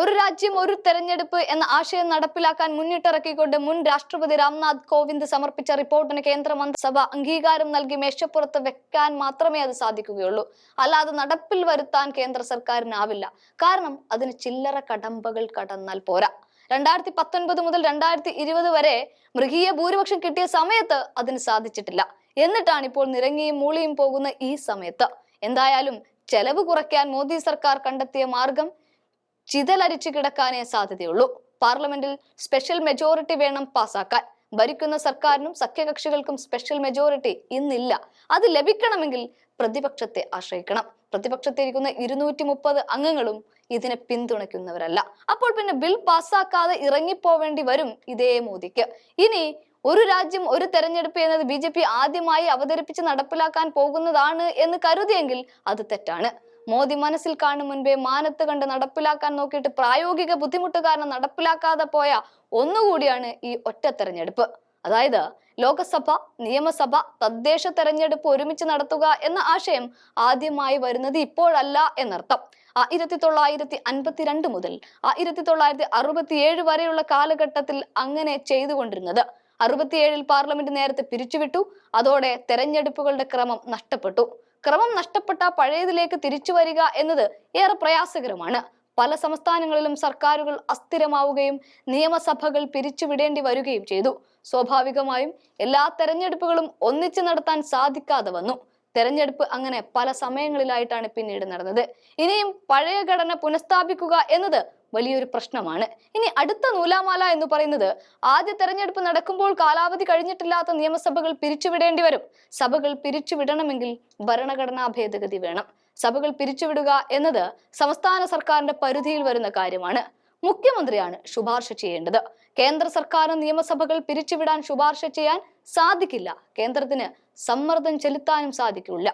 ഒരു രാജ്യം ഒരു തെരഞ്ഞെടുപ്പ് എന്ന ആശയം നടപ്പിലാക്കാൻ മുന്നിട്ടിറക്കിക്കൊണ്ട് മുൻ രാഷ്ട്രപതി രാംനാഥ് കോവിന്ദ് സമർപ്പിച്ച റിപ്പോർട്ടിന് കേന്ദ്ര മന്ത്രിസഭ അംഗീകാരം നൽകി മേശപ്പുറത്ത് വെക്കാൻ മാത്രമേ അത് സാധിക്കുകയുള്ളൂ. അല്ലാതെ നടപ്പിൽ വരുത്താൻ കേന്ദ്ര സർക്കാരിനാവില്ല. കാരണം അതിന് ചില്ലറ കടമ്പകൾ കടന്നാൽ പോരാ. രണ്ടായിരത്തി പത്തൊൻപത് മുതൽ രണ്ടായിരത്തി ഇരുപത് വരെ മൃഗീയ ഭൂരിപക്ഷം കിട്ടിയ സമയത്ത് അതിന് സാധിച്ചിട്ടില്ല. എന്നിട്ടാണ് ഇപ്പോൾ നിരങ്ങിയും മൂളിയും പോകുന്ന ഈ സമയത്ത്. എന്തായാലും ചെലവ് കുറയ്ക്കാൻ മോദി സർക്കാർ കണ്ടെത്തിയ മാർഗം ചിതലരിച്ചു കിടക്കാനേ സാധ്യതയുള്ളൂ. പാർലമെന്റിൽ സ്പെഷ്യൽ മെജോറിറ്റി വേണം പാസാക്കാൻ ഭരിക്കുന്ന സർക്കാരിനും സഖ്യകക്ഷികൾക്കും സ്പെഷ്യൽ മെജോറിറ്റി ഇന്നില്ല. അത് ലഭിക്കണമെങ്കിൽ പ്രതിപക്ഷത്തെ ആശ്രയിക്കണം. പ്രതിപക്ഷത്തിരിക്കുന്ന ഇരുന്നൂറ്റി മുപ്പത് അംഗങ്ങളും ഇതിനെ പിന്തുണയ്ക്കുന്നവരല്ല. അപ്പോൾ പിന്നെ ബിൽ പാസ്സാക്കാതെ ഇറങ്ങിപ്പോവേണ്ടി വരും ഇതേ മോദിക്ക്. ഇനി ഒരു രാജ്യം ഒരു തെരഞ്ഞെടുപ്പ് എന്നത് ബി ആദ്യമായി അവതരിപ്പിച്ച് നടപ്പിലാക്കാൻ പോകുന്നതാണ് എന്ന് കരുതിയെങ്കിൽ അത് തെറ്റാണ്. മോദി മനസ്സിൽ കാണും മുൻപേ മാനത്ത് കണ്ട് നടപ്പിലാക്കാൻ നോക്കിയിട്ട് പ്രായോഗിക ബുദ്ധിമുട്ട് കാരണം നടപ്പിലാക്കാതെ പോയ ഒന്നുകൂടിയാണ് ഈ ഒറ്റ തെരഞ്ഞെടുപ്പ്. അതായത് ലോകസഭ നിയമസഭ തദ്ദേശ തെരഞ്ഞെടുപ്പ് ഒരുമിച്ച് നടത്തുക എന്ന ആശയം ആദ്യമായി വരുന്നത് ഇപ്പോഴല്ല എന്നർത്ഥം. ആയിരത്തി തൊള്ളായിരത്തി അൻപത്തിരണ്ട് മുതൽ ആയിരത്തി തൊള്ളായിരത്തി അറുപത്തിയേഴ് വരെയുള്ള കാലഘട്ടത്തിൽ അങ്ങനെ ചെയ്തുകൊണ്ടിരുന്നത്. അറുപത്തിയേഴിൽ പാർലമെന്റ് നേരത്തെ പിരിച്ചുവിട്ടു. അതോടെ തെരഞ്ഞെടുപ്പുകളുടെ ക്രമം നഷ്ടപ്പെട്ടു. ക്രമം നഷ്ടപ്പെട്ട പഴയതിലേക്ക് തിരിച്ചു വരിക എന്നത് ഏറെ പ്രയാസകരമാണ്. പല സംസ്ഥാനങ്ങളിലും സർക്കാരുകൾ അസ്ഥിരമാവുകയും നിയമസഭകൾ പിരിച്ചുവിടേണ്ടി വരികയും ചെയ്തു. സ്വാഭാവികമായും എല്ലാ തെരഞ്ഞെടുപ്പുകളും ഒന്നിച്ചു നടത്താൻ സാധിക്കാതെ വന്നു. തെരഞ്ഞെടുപ്പ് അങ്ങനെ പല സമയങ്ങളിലായിട്ടാണ് പിന്നീട് നടന്നത്. ഇനിയും പഴയ ഘടന പുനഃസ്ഥാപിക്കുക എന്നത് വലിയൊരു പ്രശ്നമാണ്. ഇനി അടുത്ത നൂലാമാല എന്ന് പറയുന്നത് ആദ്യ തെരഞ്ഞെടുപ്പ് നടക്കുമ്പോൾ കാലാവധി കഴിഞ്ഞിട്ടില്ലാത്ത നിയമസഭകൾ പിരിച്ചുവിടേണ്ടി വരും. സഭകൾ പിരിച്ചുവിടണമെങ്കിൽ ഭരണഘടനാ ഭേദഗതി വേണം. സഭകൾ പിരിച്ചുവിടുക എന്നത് സംസ്ഥാന സർക്കാരിന്റെ പരിധിയിൽ വരുന്ന കാര്യമാണ്. മുഖ്യമന്ത്രിയാണ് ശുപാർശ ചെയ്യേണ്ടത്. കേന്ദ്ര സർക്കാരും നിയമസഭകൾ പിരിച്ചുവിടാൻ ശുപാർശ ചെയ്യാൻ സാധിക്കില്ല. കേന്ദ്രത്തിന് സമ്മർദ്ദം ചെലുത്താനും സാധിക്കില്ല.